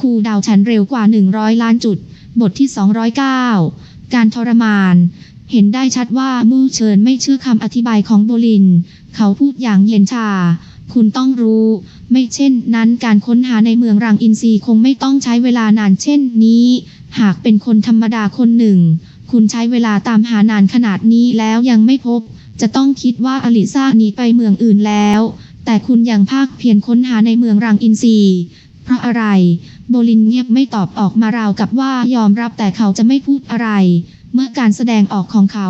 คูดาวน์ฉันเร็วกว่า 100 ล้านจุด บทที่ 209 การทรมาน เห็นได้ชัดว่ามู่เฉินไม่เชื่อคำอธิบายของโบลิน เขาพูดอย่างเย็นชา คุณต้องรู้ ไม่เช่นนั้นการค้นหาในเมืองรังอินซีคงไม่ต้องใช้เวลานานเช่นนี้ หากเป็นคนธรรมดาคนหนึ่ง คุณใช้เวลาตามหานานขนาดนี้แล้วยังไม่พบ จะต้องคิดว่าอลิซาหนีไปเมืองอื่นแล้ว แต่คุณยังภาคเพียรค้นหาในเมืองรังอินซี เพราะอะไร โบลินเงียบไม่ตอบออกมาราวกับว่ายอมรับแต่เขาจะไม่พูดอะไร เมื่อการแสดงออกของเขา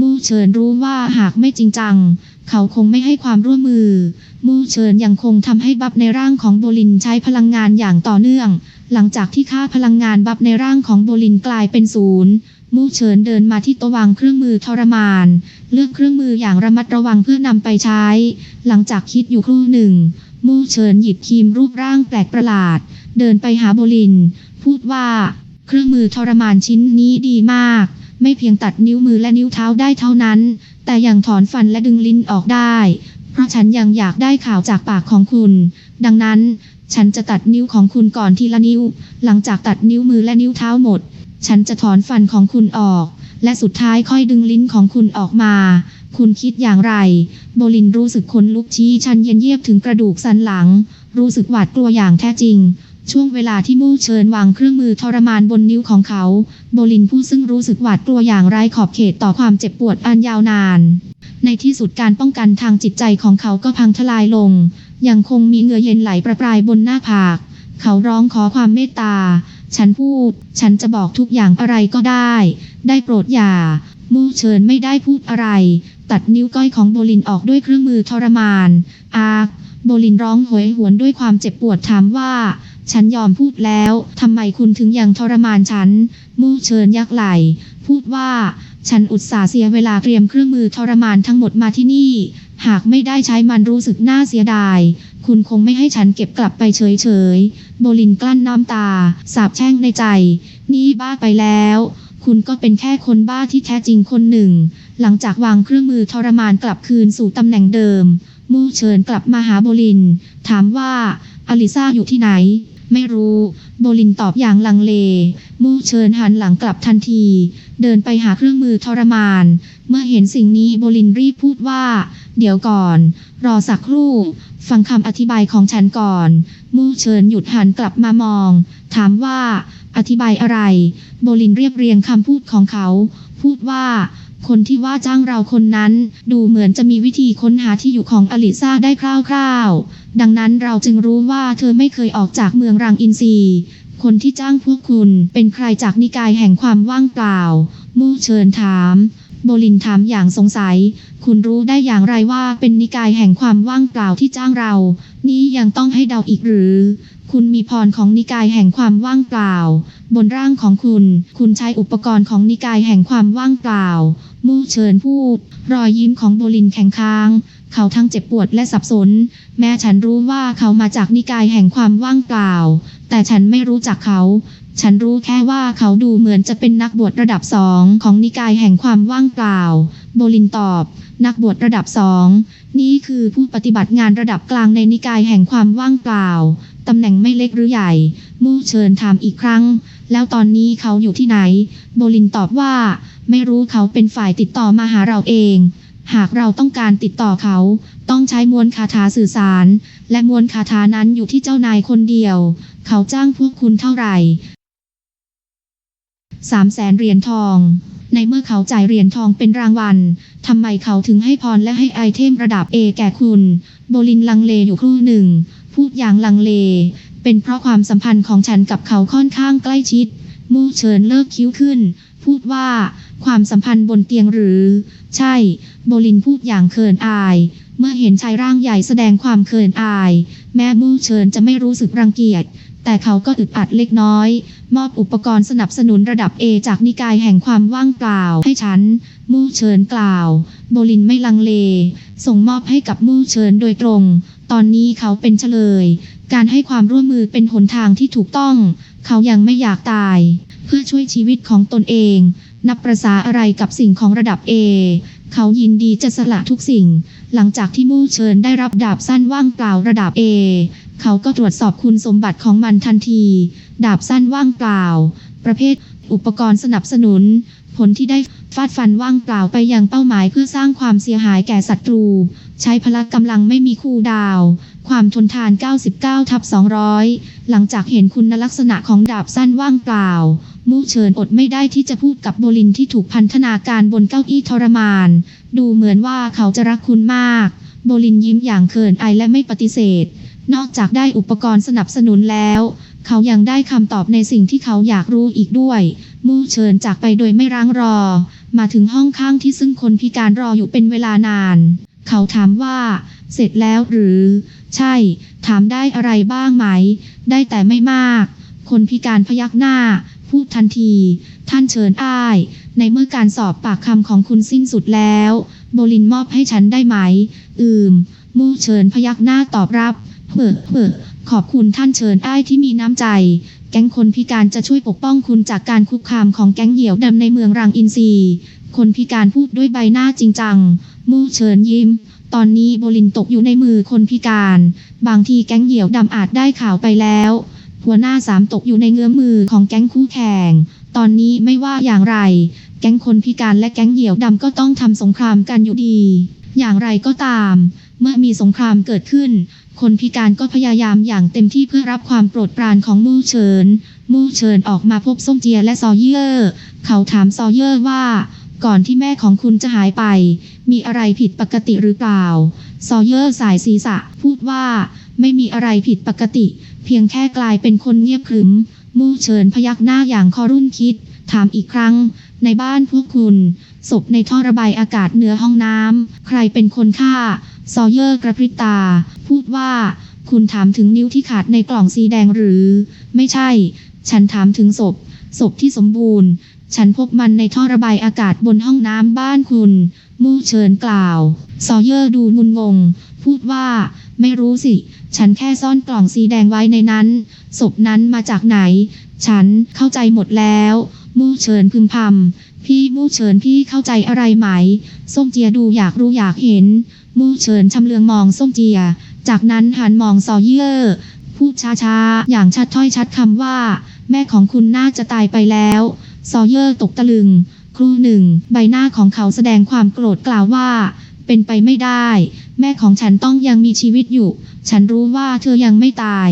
มู่เฉินรู้ว่าหากไม่จริงจัง เขาคงไม่ให้ความร่วมมือ มู่เฉินยังคงทำให้บัฟในร่างของโบลินใช้พลังงานอย่างต่อเนื่อง หลังจากที่ค่าพลังงานบัฟในร่างของโบลินกลายเป็นศูนย์มู่เฉินเดินมาที่ตัววางเครื่องมือทรมาน เลือกเครื่องมืออย่างระมัดระวังเพื่อนำไปใช้ หลังจากคิดอยู่ครู่หนึ่ง มู่เฉินหยิบครีมรูปร่างแปลกประหลาด เดินไปหาโบลิน พูดว่า เครื่องมือทรมานชิ้นนี้ดีมาก ไม่เพียงตัดนิ้วมือและนิ้วเท้าได้เท่านั้น แต่ยังถอนฟันและดึงลิ้นออกได้ เพราะฉันยังอยากได้ข่าวจากปากของคุณ ดังนั้น ฉันจะตัดนิ้วของคุณก่อนทีละนิ้ว หลังจากตัดนิ้วมือและนิ้วเท้าหมด ฉันจะถอนฟันของคุณออก และสุดท้ายค่อยดึงลิ้นของคุณออกมา คุณคิดอย่างไร โบลินรู้สึกขนลุกชี้ชันเย็นเยียบถึงกระดูกสันหลัง รู้สึกหวาดกลัวอย่างแท้จริง ช่วงเวลาที่มู่เชิญวางเครื่องมือทรมานบนนิ้วของเขา โบลินผู้ซึ่งรู้สึกหวาดกลัวอย่างไร้ขอบเขตต่อความเจ็บปวดอันยาวนาน ในที่สุดการป้องกันทางจิตใจของเขาก็พังทลายลง ยังคงมีเหงื่อเย็นไหลประปรายบนหน้าผาก เขาร้องขอความเมตตา ฉันพูด ฉันจะบอกทุกอย่างอะไรก็ได้ ได้โปรดอย่ามู่เชิญไม่ได้พูดอะไรตัดนิ้วก้อยของโบลินออกด้วยเครื่องมือทรมาน อาโบลินร้องโหยหวนด้วยความเจ็บปวดถามว่า ฉันยอมพูดแล้วทำไมคุณถึงยังทรมานฉัน มู่เชิญยักไหล พูดว่า ฉันอุตส่าห์เสียเวลาเตรียมเครื่องมือทรมานทั้งหมดมาที่นี่ หากไม่ได้ใช้มันรู้สึกน่าเสียดาย คุณคงไม่ให้ฉันเก็บกลับไปเฉยๆ โบลินกลั้นน้ำตา สาบแช่งในใจ นี่บ้าไปแล้ว คุณก็เป็นแค่คนบ้าที่แท้จริงคนหนึ่ง หลังจากวางเครื่องมือทรมานกลับคืนสู่ตำแหน่งเดิม มู่เชิญกลับมาหาโบลิน ถามว่าอลิซาอยู่ที่ไหน ไม่รู้ โบลินตอบอย่างลังเล มู่เชิญหันหลังกลับทันที เดินไปหาเครื่องมือทรมาน เมื่อเห็นสิ่งนี้โบลินรีบพูดว่า เดี๋ยวก่อน รอสักครู่ ฟังคำอธิบายของฉันก่อน มู่เชิญหยุดหันกลับมามอง ถามว่า อธิบายอะไร โบลินเรียบเรียงคำพูดของเขา พูดว่า คนที่ว่าจ้างเราคนนั้น ดูเหมือนจะมีวิธีค้นหาที่อยู่ของอลิซาได้คร่าวๆ ดังนั้นเราจึงรู้ว่าเธอไม่เคยออกจากเมืองรังอินซีคนที่จ้างพวกคุณเป็นใครจากนิกายแห่งความว่างเปล่า มู่เชิญถาม โบลินถามอย่างสงสัย คุณรู้ได้อย่างไรว่าเป็นนิกายแห่งความว่างเปล่าที่จ้างเรา นี่ยังต้องให้เดาอีกหรือ คุณมีพรของนิกายแห่งความว่างเปล่าบนร่างของคุณ คุณใช้อุปกรณ์ของนิกายแห่งความว่างเปล่า มู่เชิญพูด รอยยิ้มของโบลินแข็งค้าง เขาทั้งเจ็บปวดและสับสน แม้ฉันรู้ว่าเขามาจากนิกายแห่งความว่างเปล่า แต่ฉันไม่รู้จักเขา ฉันรู้แค่ว่าเขาดูเหมือนจะเป็นนักบวชระดับสองของนิกายแห่งความว่างเปล่า โบลินตอบ นักบวชระดับสอง นี่คือผู้ปฏิบัติงานระดับกลางในนิกายแห่งความว่างเปล่า ตำแหน่งไม่เล็กหรือใหญ่ มู่เชิญถามอีกครั้ง แล้วตอนนี้เขาอยู่ที่ไหน โบลินตอบว่า ไม่รู้เขาเป็นฝ่ายติดต่อมาหาเราเอง หากเราต้องการติดต่อเขา ต้องใช้มวลคาถาสื่อสาร และมวลคาถานั้นอยู่ที่เจ้านายคนเดียว เขาจ้างพวกคุณเท่าไหร่สามแสนเหรียญทอง ในเมื่อเขาจ่ายเหรียญทองเป็นรางวัล ทำไมเขาถึงให้พรและให้ไอเทมระดับ A แก่คุณ โบลินลังเลอยู่ครู่หนึ่ง พูดอย่างลังเล เป็นเพราะความสัมพันธ์ของฉันกับเขาค่อนข้างใกล้ชิด มู่เชิญเลิกคิ้วขึ้น พูดว่า ความสัมพันธ์บนเตียงหรือ ใช่ โบลินพูดอย่างเขินอาย เมื่อเห็นชายร่างใหญ่แสดงความเขินอาย แม้มู่เชิญจะไม่รู้สึกรังเกียจ แต่เขาก็อึดอัดเล็กน้อย มอบอุปกรณ์สนับสนุนระดับ A จากนิกายแห่งความว่างเปล่าให้ฉัน มู่เชิญกล่าว โบลินไม่ลังเล ส่งมอบให้กับมู่เชิญโดยตรง ตอนนี้เขาเป็นเฉลย การให้ความร่วมมือเป็นหนทางที่ถูกต้อง เขายังไม่อยากตาย เพื่อช่วยชีวิตของตนเอง นับประษาอะไรกับสิ่งของระดับ A เขายินดีจะสละทุกสิ่ง หลังจากที่มู่เชิญได้รับดาบสั้นว่างเปล่าระดับ A เขาก็ตรวจสอบคุณสมบัติของมันทันที ดาบสั้นว่างเปล่า ประเภท อุปกรณ์สนับสนุน ผลที่ได้ฟาดฟันว่างเปล่าไปยังเป้าหมายเพื่อสร้างความเสียหายแก่ศัตรู ใช้พละกำลังไม่มีคู่ดาว ความทนทาน 99ทับ200 หลังจากเห็นคุณลักษณะของดาบสั้นว่างเปล่า มูเฉินอดไม่ได้ที่จะพูดกับโบลินที่ถูกพันธนาการบนเก้าอี้ทรมาน ดูเหมือนว่าเขาจะรักคุณมาก โบลินยิ้มอย่างเขินอายและไม่ปฏิเสธ นอกจากได้อุปกรณ์สนับสนุนแล้ว เขายังได้คำตอบในสิ่งที่เขาอยากรู้อีกด้วย มู่เชิญจากไปโดยไม่ร้างรอ มาถึงห้องข้างที่ซึ่งคนพิการรออยู่เป็นเวลานาน เขาถามว่า เสร็จแล้วหรือ ใช่ ถามได้อะไรบ้างไหม ได้แต่ไม่มาก คนพิการพยักหน้า พูดทันที ท่านเชิญอ้าย ในเมื่อการสอบปากคำของคุณสิ้นสุดแล้ว โบลินมอบให้ฉันได้ไหม อืม มู่เชิญพยักหน้าตอบรับเฮ้อเฮ้อขอบคุณท่านเชิญอ้ายที่มีน้ำใจ แก๊งคนพิการจะช่วยปกป้องคุณจากการคุกคามของแก๊งเหยี่ยวดำในเมืองรังอินซีคนพิการพูดด้วยใบหน้าจริงจัง มู่เชิญยิ้ม ตอนนี้โบลินตกอยู่ในมือคนพิการ บางทีแก๊งเหยี่ยวดำอาจได้ข่าวไปแล้ว หัวหน้าสามตกอยู่ในเงื้อมมือของแก๊งคู่แข่ง ตอนนี้ไม่ว่าอย่างไร แก๊งคนพิการและแก๊งเหยี่ยวดำก็ต้องทำสงครามกันอยู่ดี อย่างไรก็ตาม เมื่อมีสงครามเกิดขึ้น คนพิการก็พยายามอย่างเต็มที่เพื่อรับความโปรดปรานของมู่เฉิน มู่เฉินออกมาพบส้มเจียและซอเยอร์ เขาถามซอเยอร์ว่า ก่อนที่แม่ของคุณจะหายไป มีอะไรผิดปกติหรือเปล่า ซอเยอร์สายศีรษะ พูดว่า ไม่มีอะไรผิดปกติ เพียงแค่กลายเป็นคนเงียบขรึม มู่เฉินพยักหน้าอย่างคอรุ่นคิด ถามอีกครั้ง ในบ้านพวกคุณศพในท่อระบายอากาศเหนือห้องน้ำ ใครเป็นคนฆ่า ซอเยอร์กระพริบตา พูดว่า คุณถามถึงนิ้วที่ขาดในกล่องสีแดงหรือ ไม่ใช่ ฉันถามถึงศพ ศพที่สมบูรณ์ ฉันพบมันในท่อระบายอากาศบนห้องน้ำบ้านคุณ มู่เชิญกล่าว ซอเยอร์ดูงุนงง พูดว่า ไม่รู้สิ ฉันแค่ซ่อนกล่องสีแดงไว้ในนั้น ศพนั้นมาจากไหน ฉันเข้าใจหมดแล้ว มู่เชิญพึมพำ พี่มู่เฉินพี่เข้าใจอะไรไหม ส้มเจียดูอยากรู้อยากเห็น มู่เฉินชำเลืองมองส้มเจีย จากนั้นหันมองซอเยอร์พูดช้าๆ อย่างชัดถ้อยชัดคำว่า แม่ของคุณน่าจะตายไปแล้ว ซอเยอร์ตกตะลึง ครูหนึ่ง ใบหน้าของเขาแสดงความโกรธกล่าวว่า เป็นไปไม่ได้ แม่ของฉันต้องยังมีชีวิตอยู่ ฉันรู้ว่าเธอยังไม่ตาย